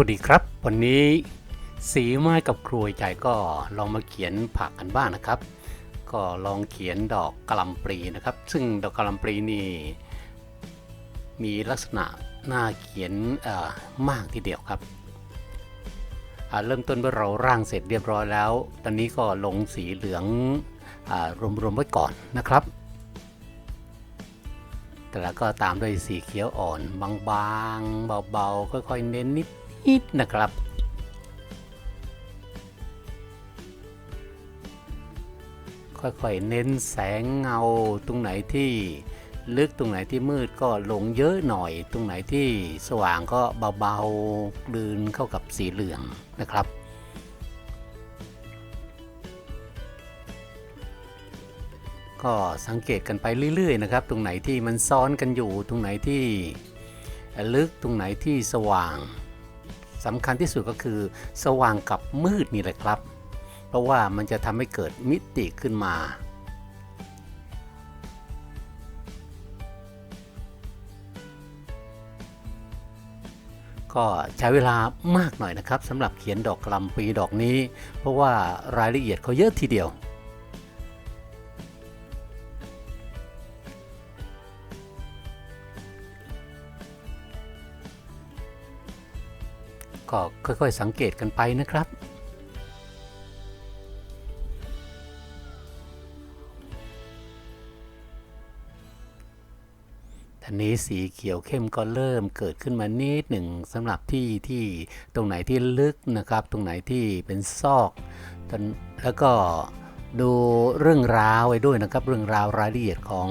วัสดีครับ วันนี้สีไม้กับครัวใจก็ลองมาเขียนผักกันบ้างนะครับ ก็ลองเขียนดอกกะหล่ำปลีนะครับ ซึ่งดอกกะหล่ำปลีนี่มีลักษณะน่าเขียนมากทีเดียวครับเริ่มต้นเมื่อเราร่างเสร็จเรียบร้อยแล้ว ตอนนี้ก็ลงสีเหลืองอรวมๆไว้ก่อนนะครับ แต่แล้วก็ตามด้วยสีเขียวอ่อนบางๆ เบาๆ ค่อยๆ เน้นนิด ๆนะครับค่อยๆเน้นแสงเงาตรงไหนที่ลึกตรงไหนที่มืดก็ลงเยอะหน่อย ตรงไหนที่สว่างก็เบาๆกลืนเข้ากับสีเหลืองนะครับ ก็สังเกตกันไปเรื่อยๆนะครับ ตรงไหนที่มันซ้อนกันอยู่ ตรงไหนที่ลึกตรงไหนที่สว่าง สำคัญที่สุดก็คือสว่างกับมืดนี่แหละครับ เพราะว่ามันจะทำให้เกิดมิติขึ้นมาก็ใช้เวลามากหน่อยนะครับสำหรับเขียนดอกกล่ำปีดอกนี้ เพราะว่ารายละเอียดเขาเยอะทีเดียว ก็ค่อยๆสังเกตกันไปนะครับทีนี้สีเขียวเข้มก็เริ่มเกิดขึ้นมานิดหนึ่งสำหรับที่ที่ตรงไหนที่ลึกนะครับ ตรงไหนที่เป็นซอกแล้วก็ดูเรื่องราวไว้ด้วยนะครับ เรื่องราวรายละเอียดของ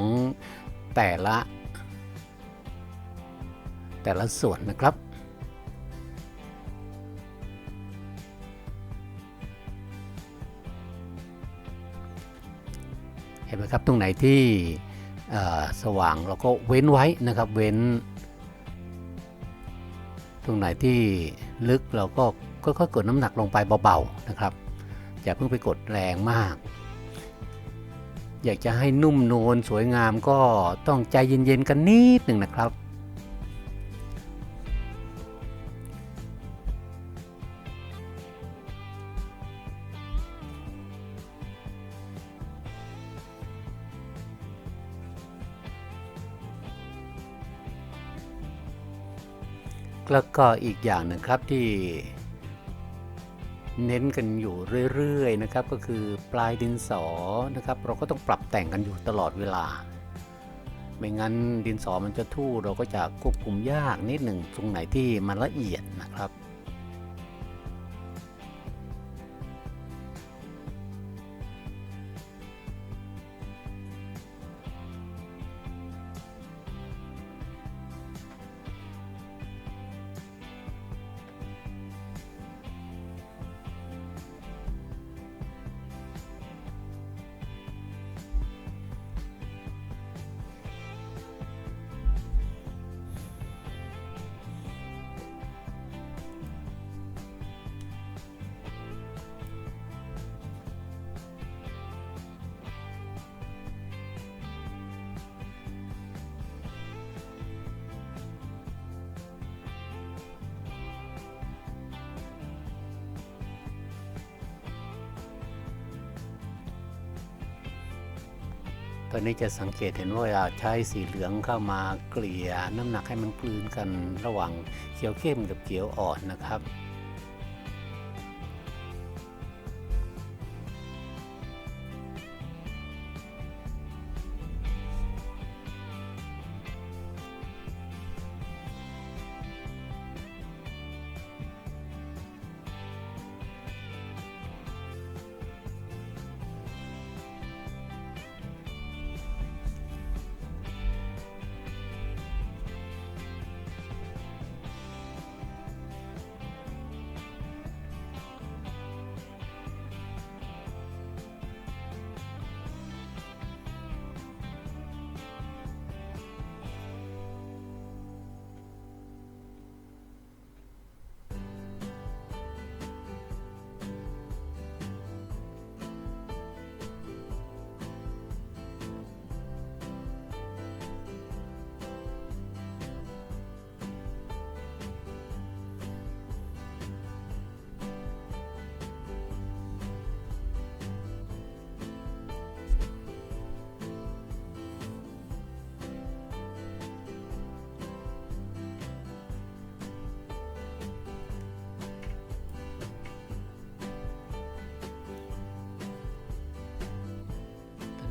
แต่ละ แต่ละส่วนนะครับ เห็นไหมครับตรงไหนที่สว่างเราก็เว้นไว้นะครับเว้น ตรงไหนที่ลึกเราก็ค่อยๆกดน้ำหนักลงไปเบาๆนะครับอย่าเพิ่งไปกดแรงมาก อยากจะให้นุ่มนวลสวยงามก็ต้องใจเย็นๆกันนิดหนึ่งนะครับ แล้วก็อีกอย่างหนึ่งครับที่ เน้นกันอยู่เรื่อยๆนะครับ ก็คือปลายดินสอนะครับ เราก็ต้องปรับแต่งกันอยู่ตลอดเวลา ไม่งั้นดินสอมันจะทู่เราก็จะควบคุมยากนิดหนึ่งตรงไหนที่มันละเอียดนะครับ อนนี้จะสังเกตเห็นว่าใช้สีเหลืองเข้ามาเกลี่ยน้ำหนักให้มันกลืนกันระหว่างเขียวเข้มกับเขียวอ่อนนะครับ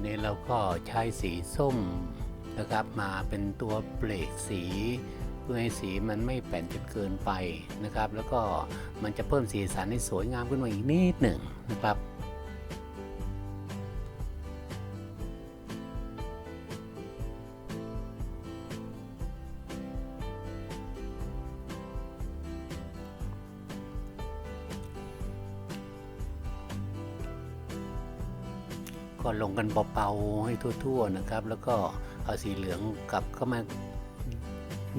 นี้เราก็ใช้สีส้มนะครับมาเป็นตัวเบรกสีเพื่อให้สีมันไม่แป่นจนเกินไปนะครับ แล้วก็มันจะเพิ่มสีสันให้สวยงามขึ้นมาอีกนิดหนึ่งนะครับ ก็ลงกันเบาๆให้ทั่วๆนะครับ แล้วก็เอาสีเหลืองกลับเข้ามา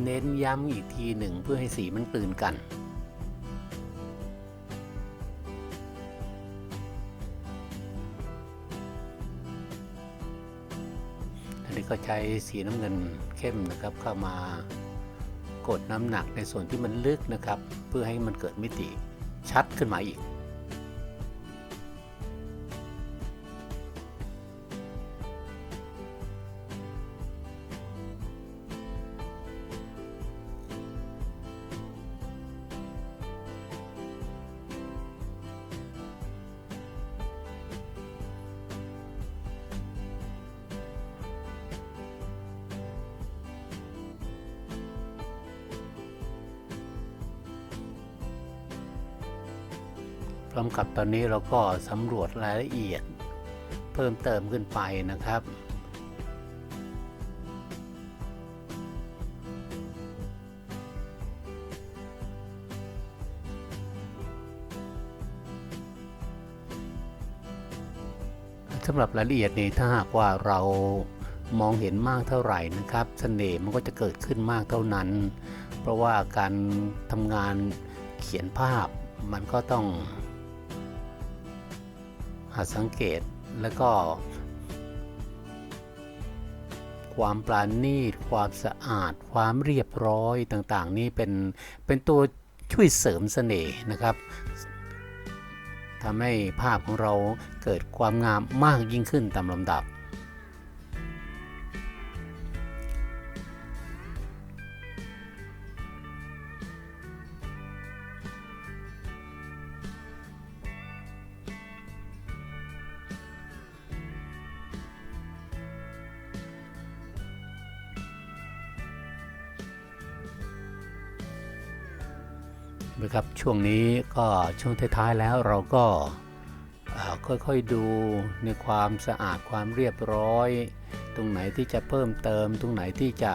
เน้นย้ำอีกทีหนึ่งเพื่อให้สีมันตื่นกัน อันนี้ก็ใช้สีน้ำเงินเข้มนะครับเข้ามากดน้ำหนักในส่วนที่มันลึกนะครับ เพื่อให้มันเกิดมิติชัดขึ้นมาอีก พร้อมกับตอนนี้เราก็สำรวจรายละเอียด เพิ่มเติมขึ้นไปนะครับ สำหรับรายละเอียดนี้ถ้าหากว่าเรามองเห็นมากเท่าไหร่นะครับเสน่ห์มันก็จะเกิดขึ้นมากเท่านั้น เพราะว่าการทำงานเขียนภาพมันก็ต้อง สังเกตแล้วก็ ความปราณีต ความสะอาด ความเรียบร้อยต่างๆ นี่เป็นเป็นตัวช่วยเสริมเสน่ห์นะครับทำให้ภาพของเราเกิดความงามมากยิ่งขึ้นตามลำดับ นะครับช่วงนี้ก็ช่วงท้ายๆแล้วเราก็ค่อยๆดูในความสะอาดความเรียบร้อย ตรงไหนที่จะเพิ่มเติม ตรงไหนที่จะ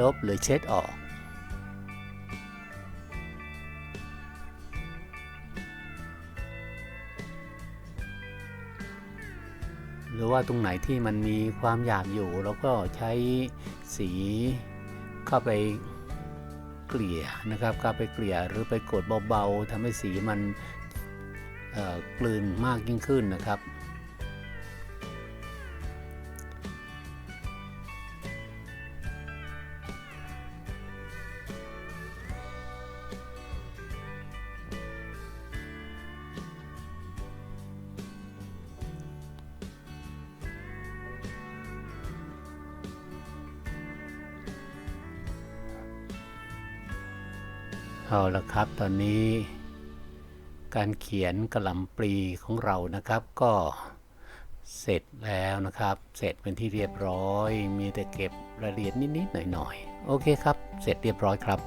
ลบหรือเช็ดออก หรือว่าตรงไหนที่มันมีความหยาบอยู่เราก็ใช้สีเข้าไป เกลี่ยนะครับการไปเกลี่ยหรือไปกดเบาๆทำให้สีมันกลืนมากยิ่งขึ้นนะครับ เอาละครับตอนนี้ การเขียนกระหล่ำปลีของเรานะครับ ก็เสร็จแล้วนะครับ เสร็จเป็นที่เรียบร้อย มีแต่เก็บรายละเอียดนิดๆหน่อยๆโอเคครับ เสร็จเรียบร้อยครับ